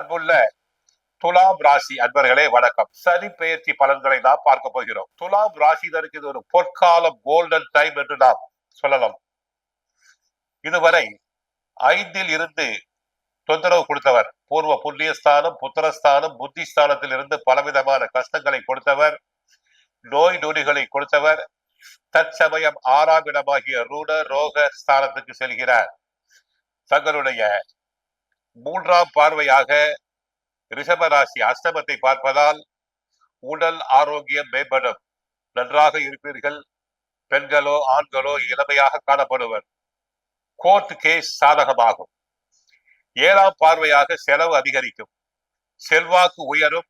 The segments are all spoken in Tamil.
அன்புள்ள துலாம் ராசி அன்பர்களே வணக்கம். சனி பெயர்ச்சி பலன்களை நாம் பார்க்க போகிறோம். துலாம் ராசினருக்கு இது ஒரு பொற்காலம் கோல்டன் டைம் என்று நாம் சொல்லலாம். இதுவரை ஐந்தில் இருந்து தொந்தரவு கொடுத்தவர் பூர்வ புண்ணியஸ்தானம் புத்திரஸ்தானம் புத்திஸ்தானத்தில் இருந்து பலவிதமான கஷ்டங்களை கொடுத்தவர் நோய் நொடிகளை கொடுத்தவர் தற்சமயம் ஆறாம் இடமாகிய ரூட ரோக ஸ்தானத்துக்கு செல்கிறார். தங்களுடைய மூன்றாம் பார்வையாக ரிஷபராசி அஷ்டமத்தை பார்ப்பதால் உடல் ஆரோக்கியம் மேம்படும். நன்றாக இருப்பீர்கள். பெண்களோ ஆண்களோ இளமையாக காணப்படுவர். Court case சாதகமாகும். ஏழாம் பார்வையாக செலவு அதிகரிக்கும். செல்வாக்கு உயரும்.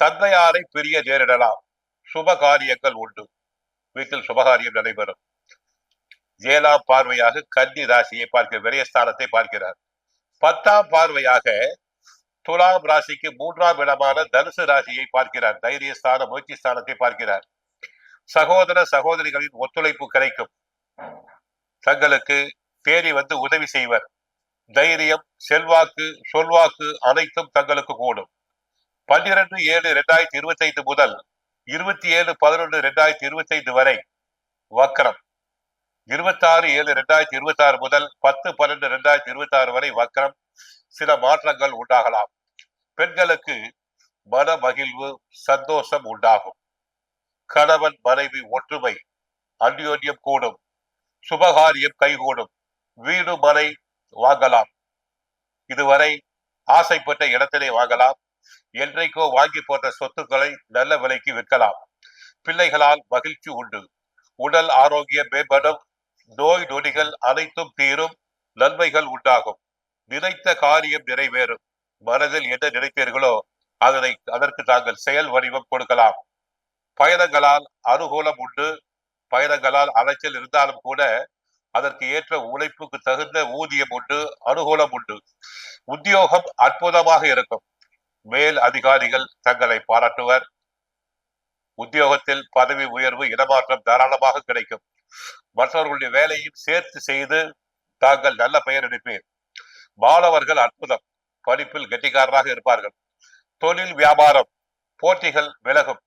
தந்தையாரை பிரிய நேரிடலாம். சுப காரியங்கள் உண்டு. வீட்டில் சுபகாரியம் நடைபெறும். ஏழாம் பார்வையாக கன்னி ராசியை பார்க்க விரயஸ்தானத்தை பார்க்கிறார். பத்தாம் பார்வையாக துலாம் ராசிக்கு மூன்றாம் இடமான தனுசு ராசியை பார்க்கிறார். தைரியஸ்தான முயற்சி ஸ்தானத்தை பார்க்கிறார். சகோதர சகோதரிகளின் ஒத்துழைப்பு கிடைக்கும். தங்களுக்கு தேடி வந்து உதவி செய்வர். தைரியம் செல்வாக்கு சொல்வாக்கு அனைத்தும் தங்களுக்கு கூடும். பன்னிரண்டு ஏழு இரண்டாயிரத்தி இருபத்தி ஐந்து முதல் இருபத்தி ஏழு பதினொன்று இரண்டாயிரத்தி இருபத்தி ஐந்து வரை வக்கரம். இருபத்தி ஆறு ஏழு இரண்டாயிரத்தி இருபத்தி ஆறு முதல் பத்து பன்னெண்டு இரண்டாயிரத்தி இருபத்தி ஆறு வரை வக்கரம் சில மாற்றங்கள் உண்டாகலாம். பெண்களுக்கு மன மகிழ்வு சந்தோஷம் உண்டாகும். கணவன் மனைவி ஒற்றுமை அந்யோன்யம் கூடும். சுபகாரியம் கைகூடும். வீடு மனை வாங்கலாம். இதுவரை ஆசைப்பட்ட இடத்திலே வாங்கலாம். என்றைக்கோ வாங்கி போட்ட சொத்துக்களை நல்ல விலைக்கு விற்கலாம். பிள்ளைகளால் மகிழ்ச்சி உண்டு. உடல் ஆரோக்கியம் மேம்படும். நோய் நொடிகள் அனைத்தும் தீரும் நன்மைகள் உண்டாகும். நினைத்த காரியம் நிறைவேறும். மனதில் என்ன நினைத்தீர்களோ அதனை அதற்கு தாங்கள் செயல் வடிவம் கொடுக்கலாம். பயணங்களால் அனுகூலம் உண்டு. பயணங்களால் அலைச்சல் இருந்தாலும் கூட அதற்கு ஏற்ற உழைப்புக்கு தகுந்த ஊதியம் உண்டு அனுகூலம் உண்டு. உத்தியோகம் அற்புதமாக இருக்கும். மேல் அதிகாரிகள் தங்களை பாராட்டுவர். உத்தியோகத்தில் பதவி உயர்வு இடமாற்றம் தாராளமாக கிடைக்கும். மற்றவர்களுடைய வேலையும் சேர்த்து செய்து தாங்கள் நல்ல பெயர் எடுப்பீர். மாணவர்கள் அற்புதம். படிப்பில் கெட்டிக்காரராக இருப்பார்கள். தொழில் வியாபாரம். போட்டிகள் விலகும்.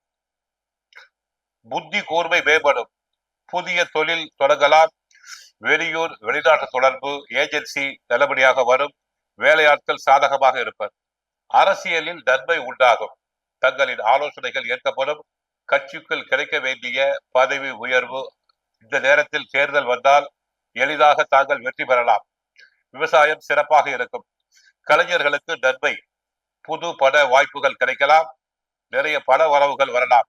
புத்தி கூர்மை மேம்படும். புதிய தொழில் தொடங்கலாம். வெளியூர் வெளிநாட்டு தொடர்பு ஏஜென்சி நல்லபடியாக வரும். வேலையாட்கள் சாதகமாக இருப்பர். அரசியலில் நன்மை உண்டாகும். தங்களின் ஆலோசனைகள் ஏற்கப்படும். கட்சிக்குள் கிடைக்க வேண்டிய பதவி உயர்வு இந்த நேரத்தில் தேர்தல் வந்தால் எளிதாக தாங்கள் வெற்றி பெறலாம். விவசாயம் சிறப்பாக இருக்கும். கலைஞர்களுக்கு நன்மை. புது பட வாய்ப்புகள் கிடைக்கலாம். நிறைய பட வரவுகள் வரலாம்.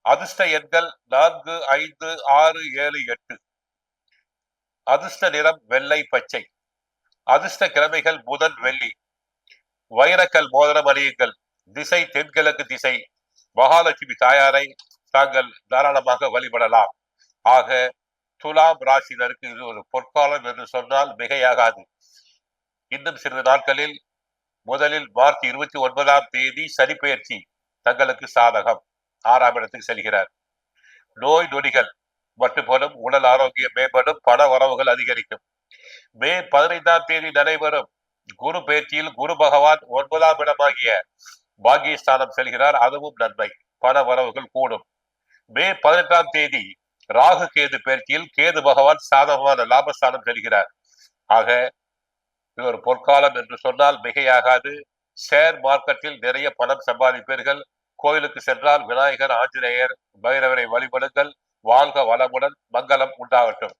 அதிர்ஷ்ட எண்கள் நான்கு ஐந்து ஆறு ஏழு எட்டு. அதிர்ஷ்ட நிறம் வெள்ளை பச்சை. அதிர்ஷ்ட கிழமைகள் புதன் வெள்ளி. வைரக்கல் மோதிரம் அணியுங்கள். திசை தென்கிழக்கு திசை. மகாலட்சுமி தாயாரை தாங்கள் தாராளமாக வழிபடலாம். ஆக துலாம் ராசினருக்கு இது ஒரு பொற்காலம் என்று சொன்னால் மிகையாகாது. இன்னும் சிறிது நாட்களில் முதலில் மார்ச் இருபத்தி ஒன்பதாம் தேதி சனிப்பெயர்ச்சி தங்களுக்கு சாதகம். ஆறாம் இடத்துக்கு செல்கிறார். நோய் நொடிகள் மட்டுப்படும் உடல் ஆரோக்கியம் மேம்படும் பண வரவுகள் அதிகரிக்கும். மே பதினைந்தாம் தேதி நடைபெறும். குரு பயிற்சியில் குரு பகவான் ஒன்பதாம் இடமாகிய பாகியஸ்தானம் செல்கிறார். அதுவும் நன்மை. பண வரவுகள் கூடும். மே பதினெட்டாம் தேதி ராகு கேது பயிற்சியில் கேது பகவான் சாதகமான லாபஸ்தானம் செல்கிறார். ஆக இவர் பொற்காலம் என்று சொன்னால் மிகையாகாது. ஷேர் மார்க்கெட்டில் நிறைய பணம் சம்பாதிப்பீர்கள். கோயிலுக்கு சென்றால் விநாயகர் ஆஞ்சநேயர் பைரவரை வழிபடுங்கள். வாழ்க வளமுடன் மங்களம் உண்டாகட்டும்.